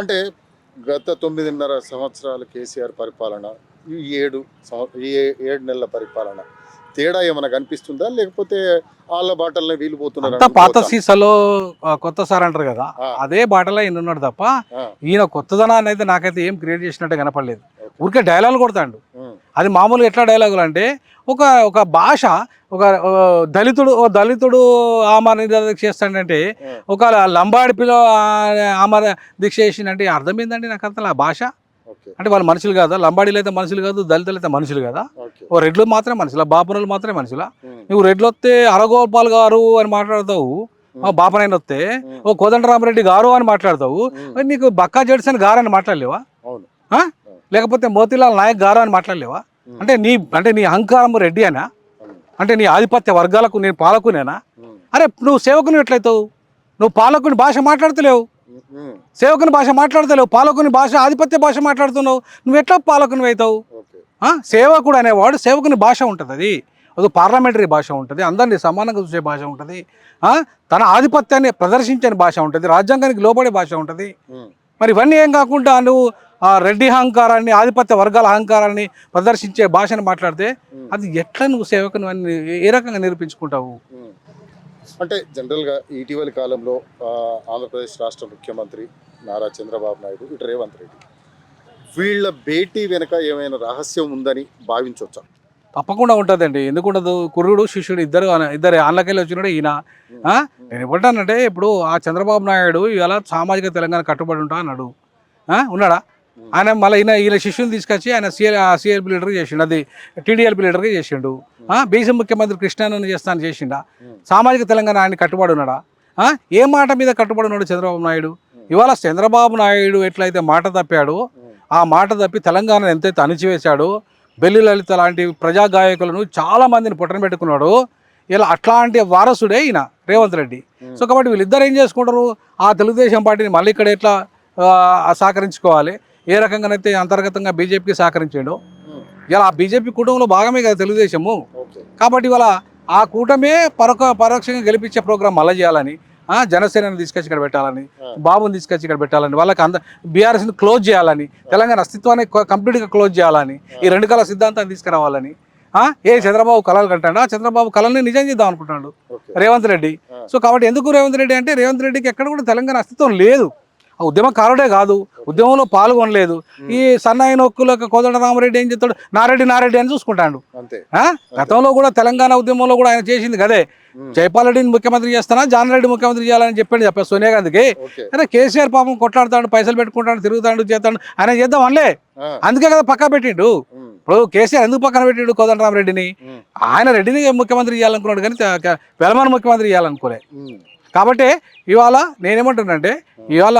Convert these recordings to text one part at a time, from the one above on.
అంటే గత తొమ్మిదిన్నర సంవత్సరాల కేసీఆర్ పరిపాలన ఈ ఏడు ఈ ఏడు నెలల పరిపాలన తేడా ఏమైనా కనిపిస్తుందా? లేకపోతే వాళ్ళ బాటల్లో వీలు పోతున్నారు పాత సీసాలో కొత్త సార్ అంటారు కదా. అదే బాటలో ఈయన ఉన్నాడు తప్ప ఈయన కొత్తదనాన్ని అయితే నాకైతే ఏం క్రియేట్ చేసినట్టు కనపడలేదు. ఊరికే డైలాగ్ కొడతాడు. అది మామూలుగా ఎట్లా డైలాగులు అంటే ఒక ఒక భాష ఒక దళితుడు ఓ దళితుడు ఆమర దీక్ష చేస్తాడంటే ఒక లంబాడి పిల్ల ఆమర దీక్ష చేసిందంటే అర్థం ఏందండి నాకు అర్థం ఆ భాష? అంటే వాళ్ళు మనుషులు కాదా? లంబాడీలు అయితే మనుషులు కాదు దళితులు అయితే మనుషులు కదా? ఓ రెడ్లు మాత్రమే మనుషులా? బాపనులు మాత్రమే మనుషులా? నువ్వు రెడ్లు వస్తే అరగోపాల్ గారు అని మాట్లాడతావు బాపనైన వస్తే ఓ కోదండరామరెడ్డి గారు అని మాట్లాడతావు నీకు బక్కా జడ్సన్ గారు అని మాట్లాడలేవా? లేకపోతే మోతీలాల్ నాయక్ గారు అని మాట్లాడలేవా? అంటే నీ అంటే నీ అహంకారం రెడ్డి అనా అంటే నీ ఆధిపత్య వర్గాలకు నేను పాలకునేనా? అరే నువ్వు సేవకుని ఎట్లయితావు? నువ్వు పాలకుని భాష మాట్లాడతలేవు. సేవకుని భాష మాట్లాడతలేవు. పాలకుని భాష ఆధిపత్య భాష మాట్లాడుతున్నావు. నువ్వు ఎట్లా పాలకుని అవుతావు? సేవకుడు అనేవాడు సేవకుని భాష ఉంటుంది అది అది పార్లమెంటరీ భాష ఉంటుంది. అందరినీ సమానంగా చూసే భాష ఉంటుంది? తన ఆధిపత్యాన్ని ప్రదర్శించని భాష ఉంటుంది. రాజ్యాంగానికి లోబడే భాష ఉంటుంది. మరి ఇవన్నీ ఏం కాకుండా నువ్వు ఆ రెడ్డి అహంకారాన్ని ఆధిపత్య వర్గాల అహంకారాన్ని ప్రదర్శించే భాషను మాట్లాడితే అది ఎట్లా నువ్వు సేవకుని అని ఏ రకంగా నిరూపించుకుంటావు? అంటే జనరల్గా ఇటీవలి కాలంలో ఆంధ్రప్రదేశ్ రాష్ట్ర ముఖ్యమంత్రి నారా చంద్రబాబు నాయుడు ఇటు రేవంత్ రెడ్డి వీళ్ళ భేటీ వెనుక ఏమైనా రహస్యం ఉందని భావించవచ్చా తప్పకుండా ఉంటుందండి. ఎందుకు ఉండదు కుర్రుడు శిష్యుడు ఇద్దరు ఇద్దరు ఆన్లకెళ్ళి వచ్చినాడు ఈయన. నేను ఏమంటానంటే ఇప్పుడు ఆ చంద్రబాబు నాయుడు ఇవాళ సామాజిక తెలంగాణ కట్టుబడి ఉంటా అన్నాడు. ఉన్నాడా? ఆయన మళ్ళీ ఈయన ఈయన శిష్యుని తీసుకొచ్చి ఆయన సిఎల్ సిఎల్పి లీడర్గా చేసిండు. అది టీడీఎల్పి లీడర్గా చేసిండు. ఆ? బీసీ ముఖ్యమంత్రి కృష్ణానని చేస్తాను చేసిండా? సామాజిక తెలంగాణ ఆయన కట్టుబడి ఉన్నాడా? ఏ మాట మీద కట్టుబడి ఉన్నాడు చంద్రబాబు నాయుడు? ఇవాళ చంద్రబాబు నాయుడు ఎట్లయితే మాట తప్పాడో ఆ మాట తప్పి తెలంగాణ ఎంతైతే అణిచివేశాడో బెల్లి లలిత లాంటి ప్రజా గాయకులను చాలా మందిని పుట్టన పెట్టుకున్నాడు. ఇలా అట్లాంటి వారసుడే ఈయన రేవంత్ రెడ్డి. సో కాబట్టి వీళ్ళిద్దరు ఏం చేసుకుంటారు? ఆ తెలుగుదేశం పార్టీని మళ్ళీ ఇక్కడ ఎట్లా సహకరించుకోవాలి? ఏ రకంగానైతే అంతర్గతంగా బీజేపీకి సహకరించాడో? ఇలా ఆ బీజేపీ కుటుంబంలో భాగమే కదా తెలుగుదేశము. కాబట్టి ఇవాళ ఆ కూటమే పరోక్ష పరోక్షంగా గెలిపించే ప్రోగ్రాం మళ్ళీ చేయాలని జనసేనని తీసుకొచ్చి ఇక్కడ పెట్టాలని బాబుని తీసుకొచ్చి ఇక్కడ పెట్టాలని వాళ్ళకి అంద బీఆర్ఎస్ని క్లోజ్ చేయాలని తెలంగాణ అస్తిత్వాన్ని కంప్లీట్గా క్లోజ్ చేయాలని ఈ రెండు కళ సిద్ధాంతాన్ని తీసుకురావాలని ఆ, ఏ చంద్రబాబు కళలు కంటాడు ఆ చంద్రబాబు కళల్ని నిజం చేద్దాం అనుకుంటున్నాడు రేవంత్ రెడ్డి. సో కాబట్టి ఎందుకు రేవంత్ రెడ్డి అంటే రేవంత్ రెడ్డికి ఎక్కడ కూడా తెలంగాణ అస్తిత్వం లేదు. ఆ ఉద్యమకారుడే కాదు ఉద్యమంలో పాల్గొనలేదు. ఈ సన్నాయి నొక్కులకు కోదండ రామరెడ్డి ఏం చెప్తాడు నారెడ్డి నారెడ్డి అని చూసుకుంటాడు? గతంలో కూడా తెలంగాణ ఉద్యమంలో కూడా ఆయన చేసింది కదే జైపాల్ రెడ్డిని ముఖ్యమంత్రి చేస్తానా? జాన్ రెడ్డి ముఖ్యమంత్రి చేయాలని చెప్పాడు చెప్పా సోనియా గాంధీకి. అరే కేసీఆర్ పాపం కొట్లాడతాడు పైసలు పెట్టుకుంటాడు తిరుగుతాడు చేస్తాడు ఆయన చేద్దాం అనలే. అందుకే కదా పక్కా పెట్టిండు. ఇప్పుడు కేసీఆర్ ఎందుకు పక్కన పెట్టిండు కోదండరామరెడ్డిని ఆయన రెడ్డిని ముఖ్యమంత్రి చేయాలనుకున్నాడు కానీ వెలమన ముఖ్యమంత్రి చేయాలనుకోలే. కాబట్టి ఇవాళ నేనేమంటున్నానంటే ఇవాళ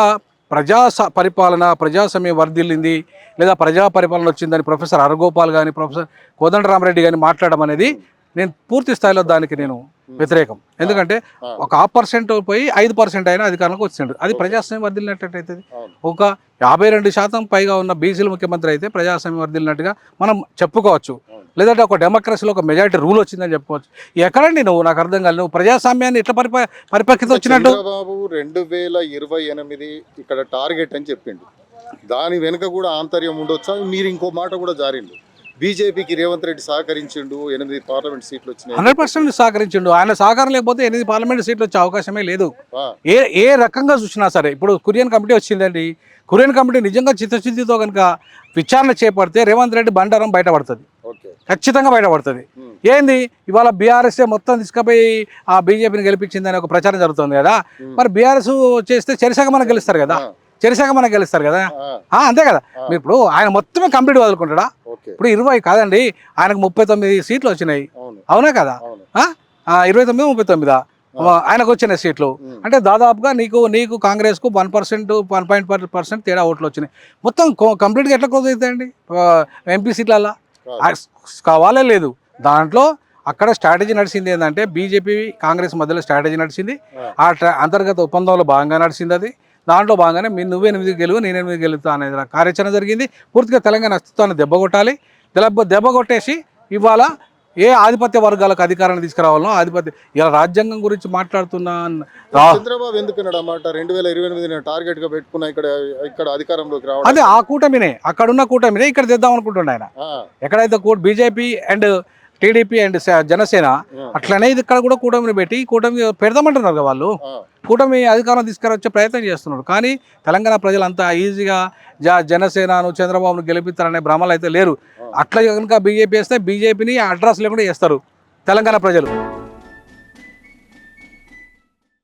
ప్రజా పరిపాలన ప్రజాస్వామ్యం వర్ధిల్లింది లేదా ప్రజా పరిపాలన వచ్చిందని ప్రొఫెసర్ అరగోపాల్ కానీ ప్రొఫెసర్ కోదండరామరెడ్డి కానీ మాట్లాడడం అనేది నేను పూర్తి స్థాయిలో దానికి నేను వ్యతిరేకం. ఎందుకంటే ఒక హాఫ్ పర్సెంట్ పోయి ఐదు పర్సెంట్ అయినా అధికారంలోకి వచ్చిండు. అది ప్రజాస్వామ్యం అవును. ఒక యాభై రెండు శాతం పైగా ఉన్న బీసీల ముఖ్యమంత్రి అయితే ప్రజాస్వామ్యం వర్ధిల్లినట్టుగా మనం చెప్పుకోవచ్చు. లేదంటే ఒక డెమోక్రసీలో ఒక మెజారిటీ రూల్ వచ్చిందని చెప్పుకోవచ్చు. ఎక్కడండి నువ్వు? నాకు అర్థం కాలేదు. నువ్వు ప్రజాస్వామ్యాన్ని ఎట్లా పరిప పరిపక్వత వచ్చినట్టు? చంద్రబాబు రెండు వేల ఇరవై ఎనిమిది ఇక్కడ టార్గెట్ అని చెప్పిండు. దాని వెనుక కూడా ఆంతర్యం ఉండొచ్చా? మీరు ఇంకో మాట కూడా జారిండు. బీజేపీకి రేవంత్ రెడ్డి సహకరించిండు ఎనిమిది పార్లమెంట్ సీట్లు వచ్చినాయి. హండ్రెడ్ పర్సెంట్ సహకరించిండు. ఆయన సహకారం లేకపోతే ఎనిమిది పార్లమెంట్ సీట్లు వచ్చే అవకాశమే లేదు. ఏ ఏ రకంగా చూసినా సరే ఇప్పుడు కురియన్ కమిటీ వచ్చిందండి. కురియన్ కమిటీ నిజంగా చిత్తశుద్ధితో కనుక విచారణ చేపడితే రేవంత్ రెడ్డి బండారం బయటపడుతుంది. ఖచ్చితంగా బయటపడుతుంది. ఏంది? ఇవాళ బీఆర్ఎస్ మొత్తం తీసుకుపోయి ఆ బీజేపీని గెలిపించిందని ఒక ప్రచారం జరుగుతుంది కదా. మరి బీఆర్ఎస్ చేస్తే చెరిసగ మనకు గెలుస్తారు కదా. చెరిసగ మనకు గెలుస్తారు కదా. అంతే కదా. ఇప్పుడు ఆయన మొత్తమే కంప్లీట్ వదులుకుంటాడా? ఇప్పుడు ఇరవై కాదండి ఆయనకు ముప్పై తొమ్మిది సీట్లు వచ్చినాయి. అవును. కదా? ఇరవై తొమ్మిది ముప్పై తొమ్మిదా? ఆయనకు వచ్చిన సీట్లు. అంటే దాదాపుగా నీకు నీకు కాంగ్రెస్కు one percent one point five percent తేడా ఓట్లు వచ్చినాయి. మొత్తం కంప్లీట్గా ఎట్లా క్లోజ్ అవుతాయండి? ఎంపీ సీట్లల్లా. కావాలే లేదు. దాంట్లో అక్కడ స్ట్రాటజీ నడిచింది ఏంటంటే బీజేపీ కాంగ్రెస్ మధ్యలో స్ట్రాటజీ నడిచింది. ఆ. అంతర్గత ఒప్పందంలో భాగంగా నడిచింది అది. దాంట్లో భాగంగానే మీ నువ్వు ఎనిమిది గెలువు నేను ఎనిమిది గెలుతా అనేది కార్యాచరణ జరిగింది. పూర్తిగా తెలంగాణ అస్తిత్వాన్ని దెబ్బ కొట్టాలి. దెబ్బ దెబ్బ కొట్టేసి ఇవాళ ఏ ఆధిపత్య వర్గాలకు అధికారాన్ని తీసుకురావాలనో ఆధిపత్య ఇలా రాజ్యాంగం గురించి మాట్లాడుతున్న చంద్రబాబు ఎందుకన్నాడు అన్నమాట రెండు వేల ఇరవై ఎనిమిది టార్గెట్గా పెట్టుకున్నా ఇక్కడ ఇక్కడ అధికారంలోకి రావడం. అదే ఆ కూటమినే అక్కడున్న కూటమినే ఇక్కడ తెద్దాం అనుకుంటుండే ఆయన. ఎక్కడైతే BJP and TDP and Janasena అట్లనే ఇది ఇక్కడ కూడా కూటమిని పెట్టి కూటమి పెడదామంటున్నారు కదా వాళ్ళు. కూటమి అధికారం తీసుకురొచ్చే ప్రయత్నం చేస్తున్నారు. కానీ తెలంగాణ ప్రజలు అంత ఈజీగా జ జనసేనను చంద్రబాబును గెలిపిస్తారనే భ్రమలు అయితే లేరు అట్లా కనుక బీజేపీ వేస్తే బీజేపీని అడ్రస్ లేకుండా చేస్తారు తెలంగాణ ప్రజలు.